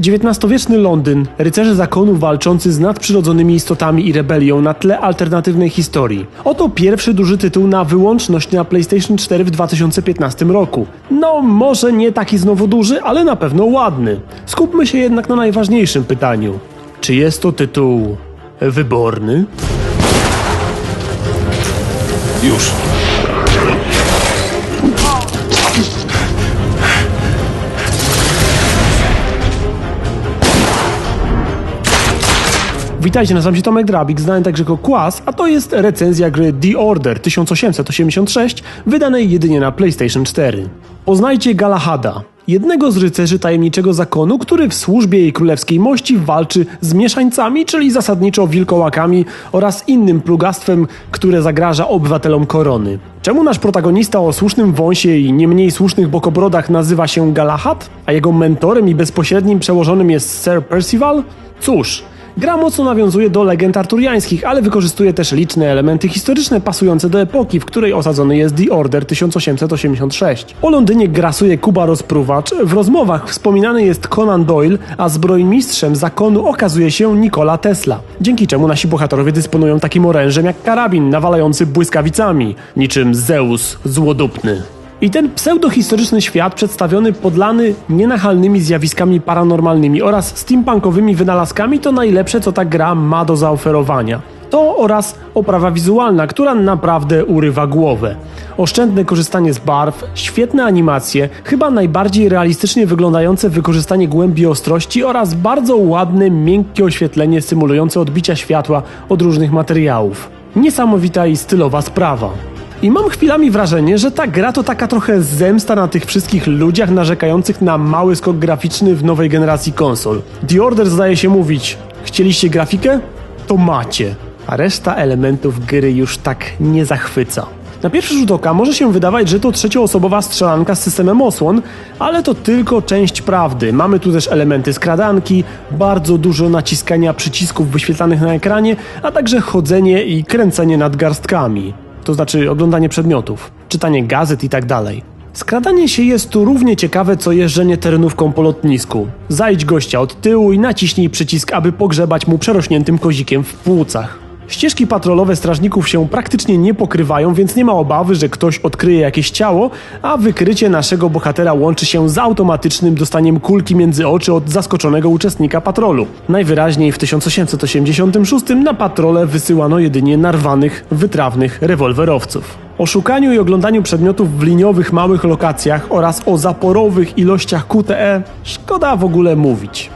XIX-wieczny Londyn, rycerze zakonu walczący z nadprzyrodzonymi istotami i rebelią na tle alternatywnej historii. Oto pierwszy duży tytuł na wyłączność na PlayStation 4 w 2015 roku. No, może nie taki znowu duży, ale na pewno ładny. Skupmy się jednak na najważniejszym pytaniu. Czy jest to tytuł wyborny? Już. Witajcie, nazywam się Tomek Drabik, znany także jako Kłas, a to jest recenzja gry The Order 1886, wydanej jedynie na PlayStation 4. Poznajcie Galahada, jednego z rycerzy tajemniczego zakonu, który w służbie jej królewskiej mości walczy z mieszańcami, czyli zasadniczo wilkołakami oraz innym plugastwem, które zagraża obywatelom korony. Czemu nasz protagonista o słusznym wąsie i nie mniej słusznych bokobrodach nazywa się Galahad, a jego mentorem i bezpośrednim przełożonym jest Sir Percival? Cóż, Gra mocno nawiązuje do legend arturiańskich, ale wykorzystuje też liczne elementy historyczne pasujące do epoki, w której osadzony jest The Order 1886. O Londynie grasuje Kuba Rozpruwacz, w rozmowach wspominany jest Conan Doyle, a zbrojmistrzem zakonu okazuje się Nikola Tesla, dzięki czemu nasi bohaterowie dysponują takim orężem jak karabin nawalający błyskawicami, niczym Zeus złodupny. I ten pseudohistoryczny świat przedstawiony podlany nienachalnymi zjawiskami paranormalnymi oraz steampunkowymi wynalazkami to najlepsze co ta gra ma do zaoferowania. To oraz oprawa wizualna, która naprawdę urywa głowę. Oszczędne korzystanie z barw, świetne animacje, chyba najbardziej realistycznie wyglądające wykorzystanie głębi ostrości oraz bardzo ładne, miękkie oświetlenie symulujące odbicia światła od różnych materiałów. Niesamowita i stylowa sprawa. I mam chwilami wrażenie, że ta gra to taka trochę zemsta na tych wszystkich ludziach narzekających na mały skok graficzny w nowej generacji konsol. The Order zdaje się mówić: Chcieliście grafikę? To macie. A reszta elementów gry już tak nie zachwyca. Na pierwszy rzut oka może się wydawać, że to trzecioosobowa strzelanka z systemem osłon, ale to tylko część prawdy. Mamy tu też elementy skradanki, bardzo dużo naciskania przycisków wyświetlanych na ekranie, a także chodzenie i kręcenie nad garstkami to znaczy oglądanie przedmiotów, czytanie gazet i tak dalej. Skradanie się jest tu równie ciekawe co jeżdżenie terenówką po lotnisku. Zajdź gościa od tyłu i naciśnij przycisk, aby pogrzebać mu przerośniętym kozikiem w płucach. Ścieżki patrolowe strażników się praktycznie nie pokrywają, więc nie ma obawy, że ktoś odkryje jakieś ciało, a wykrycie naszego bohatera łączy się z automatycznym dostaniem kulki między oczy od zaskoczonego uczestnika patrolu. Najwyraźniej w 1886 na patrole wysyłano jedynie narwanych, wytrawnych rewolwerowców. O szukaniu i oglądaniu przedmiotów w liniowych małych lokacjach oraz o zaporowych ilościach QTE szkoda w ogóle mówić.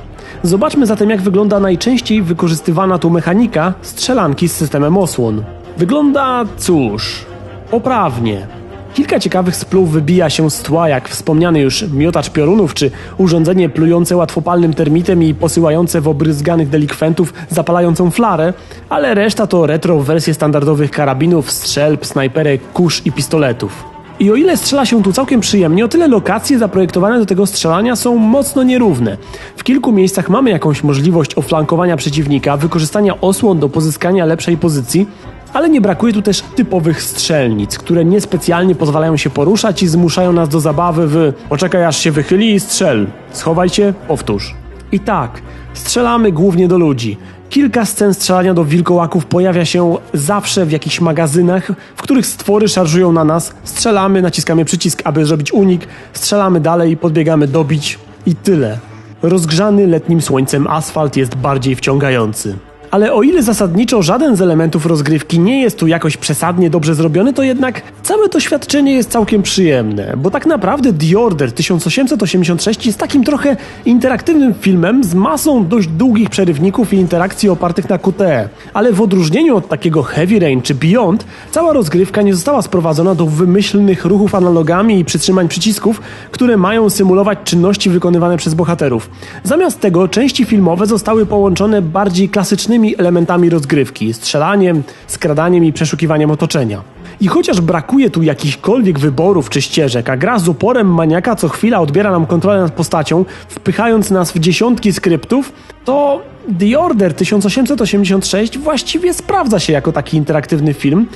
Zobaczmy zatem, jak wygląda najczęściej wykorzystywana tu mechanika strzelanki z systemem osłon. Wygląda, cóż, poprawnie. Kilka ciekawych splów wybija się z tła, jak wspomniany już miotacz piorunów, czy urządzenie plujące łatwopalnym termitem i posyłające w obryzganych delikwentów zapalającą flarę, ale reszta to retro wersje standardowych karabinów, strzelb, snajperek, kusz i pistoletów. I o ile strzela się tu całkiem przyjemnie, o tyle lokacje zaprojektowane do tego strzelania są mocno nierówne. W kilku miejscach mamy jakąś możliwość oflankowania przeciwnika, wykorzystania osłon do pozyskania lepszej pozycji, ale nie brakuje tu też typowych strzelnic, które niespecjalnie pozwalają się poruszać i zmuszają nas do zabawy w poczekaj aż się wychyli i strzel. Schowaj się, powtórz. I tak, strzelamy głównie do ludzi. Kilka scen strzelania do wilkołaków pojawia się zawsze w jakichś magazynach, w których stwory szarżują na nas. Strzelamy, naciskamy przycisk, aby zrobić unik, strzelamy dalej, podbiegamy dobić i tyle. Rozgrzany letnim słońcem asfalt jest bardziej wciągający. Ale o ile zasadniczo żaden z elementów rozgrywki nie jest tu jakoś przesadnie dobrze zrobiony, to jednak całe doświadczenie jest całkiem przyjemne, bo tak naprawdę The Order 1886 jest takim trochę interaktywnym filmem z masą dość długich przerywników i interakcji opartych na QTE. Ale w odróżnieniu od takiego Heavy Rain czy Beyond, cała rozgrywka nie została sprowadzona do wymyślnych ruchów analogami i przytrzymań przycisków, które mają symulować czynności wykonywane przez bohaterów. Zamiast tego części filmowe zostały połączone bardziej klasycznymi elementami rozgrywki strzelaniem, skradaniem i przeszukiwaniem otoczenia. I chociaż brakuje tu jakichkolwiek wyborów czy ścieżek, a gra z uporem maniaka co chwila odbiera nam kontrolę nad postacią, wpychając nas w dziesiątki skryptów, to The Order 1886 właściwie sprawdza się jako taki interaktywny film,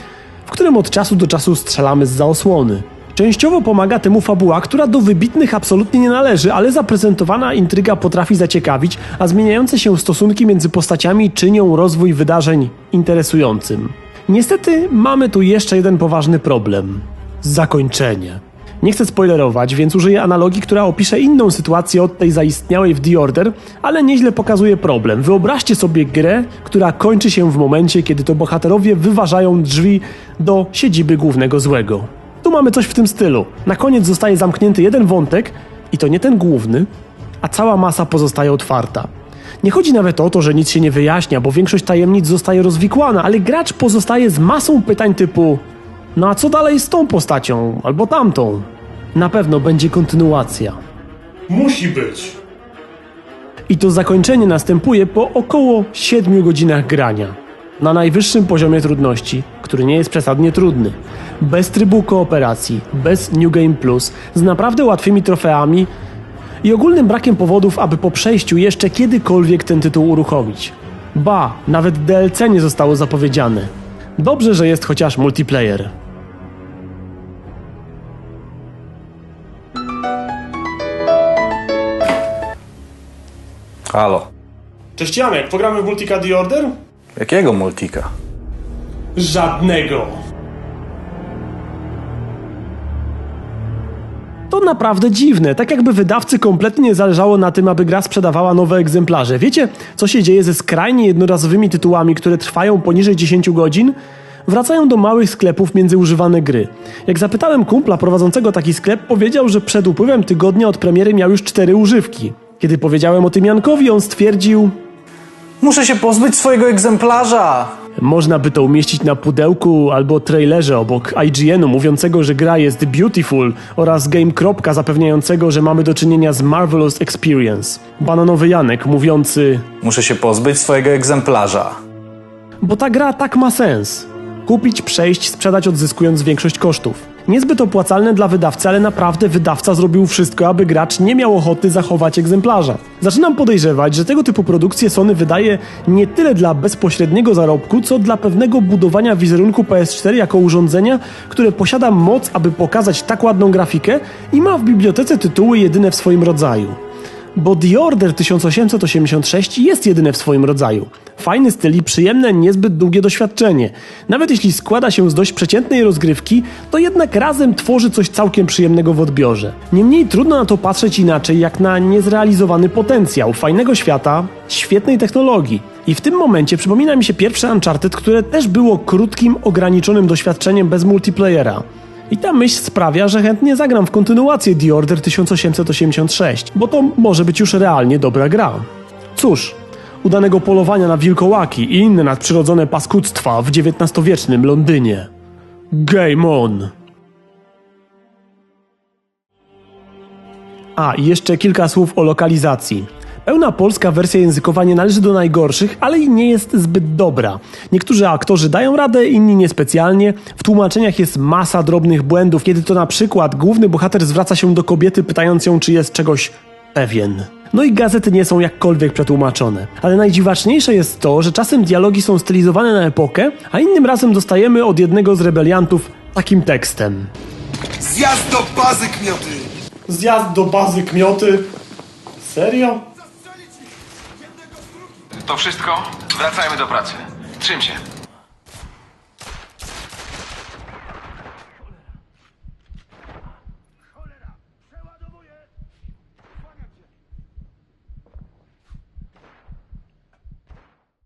w którym od czasu do czasu strzelamy z za osłony. Częściowo pomaga temu fabuła, która do wybitnych absolutnie nie należy, ale zaprezentowana intryga potrafi zaciekawić, a zmieniające się stosunki między postaciami czynią rozwój wydarzeń interesującym. Niestety mamy tu jeszcze jeden poważny problem. Zakończenie. Nie chcę spoilerować, więc użyję analogii, która opisze inną sytuację od tej zaistniałej w The Order, ale nieźle pokazuje problem. Wyobraźcie sobie grę, która kończy się w momencie, kiedy to bohaterowie wyważają drzwi do siedziby głównego złego. Tu mamy coś w tym stylu. Na koniec zostaje zamknięty jeden wątek, i to nie ten główny, a cała masa pozostaje otwarta. Nie chodzi nawet o to, że nic się nie wyjaśnia, bo większość tajemnic zostaje rozwikłana, ale gracz pozostaje z masą pytań typu no a co dalej z tą postacią, albo tamtą? Na pewno będzie kontynuacja. Musi być. I to zakończenie następuje po około 7 godzinach grania. Na najwyższym poziomie trudności, który nie jest przesadnie trudny. Bez trybu kooperacji, bez New Game Plus, z naprawdę łatwymi trofeami i ogólnym brakiem powodów, aby po przejściu jeszcze kiedykolwiek ten tytuł uruchomić. Ba, nawet DLC nie zostało zapowiedziane. Dobrze, że jest chociaż multiplayer. Halo. Cześć Janek, pogramy w Multica The Order? Jakiego multika? Żadnego. To naprawdę dziwne, tak jakby wydawcy kompletnie nie zależało na tym, aby gra sprzedawała nowe egzemplarze. Wiecie, co się dzieje ze skrajnie jednorazowymi tytułami, które trwają poniżej 10 godzin? Wracają do małych sklepów między używane gry. Jak zapytałem kumpla prowadzącego taki sklep, powiedział, że przed upływem tygodnia od premiery miał już cztery używki. Kiedy powiedziałem o tym Jankowi, on stwierdził, Muszę się pozbyć swojego egzemplarza! Można by to umieścić na pudełku albo trailerze obok IGN-u mówiącego, że gra jest beautiful oraz Game. Kropka zapewniającego, że mamy do czynienia z Marvelous Experience. Bananowy Janek mówiący, Muszę się pozbyć swojego egzemplarza. bo ta gra tak ma sens. Kupić, przejść, sprzedać odzyskując większość kosztów. Niezbyt opłacalne dla wydawcy, ale naprawdę wydawca zrobił wszystko, aby gracz nie miał ochoty zachować egzemplarza. Zaczynam podejrzewać, że tego typu produkcje Sony wydaje nie tyle dla bezpośredniego zarobku, co dla pewnego budowania wizerunku PS4 jako urządzenia, które posiada moc, aby pokazać tak ładną grafikę i ma w bibliotece tytuły jedyne w swoim rodzaju. Bo The Order 1886 jest jedyne w swoim rodzaju. Fajny styl i przyjemne, niezbyt długie doświadczenie. Nawet jeśli składa się z dość przeciętnej rozgrywki, to jednak razem tworzy coś całkiem przyjemnego w odbiorze. Niemniej trudno na to patrzeć inaczej jak na niezrealizowany potencjał fajnego świata, świetnej technologii. I w tym momencie przypomina mi się pierwsze Uncharted, które też było krótkim, ograniczonym doświadczeniem bez multiplayera. I ta myśl sprawia, że chętnie zagram w kontynuację The Order 1886, bo to może być już realnie dobra gra. Cóż, udanego polowania na wilkołaki i inne nadprzyrodzone paskudztwa w XIX-wiecznym Londynie. Game on! A, i jeszcze kilka słów o lokalizacji. Pełna polska wersja językowa nie należy do najgorszych, ale i nie jest zbyt dobra. Niektórzy aktorzy dają radę, inni niespecjalnie. W tłumaczeniach jest masa drobnych błędów, kiedy to na przykład główny bohater zwraca się do kobiety, pytając ją, czy jest czegoś pewien. No i gazety nie są jakkolwiek przetłumaczone. Ale najdziwaczniejsze jest to, że czasem dialogi są stylizowane na epokę, a innym razem dostajemy od jednego z rebeliantów takim tekstem. Zjazd do bazy kmioty! Zjazd do bazy kmioty. Serio? To wszystko? Wracajmy do pracy. Trzym się.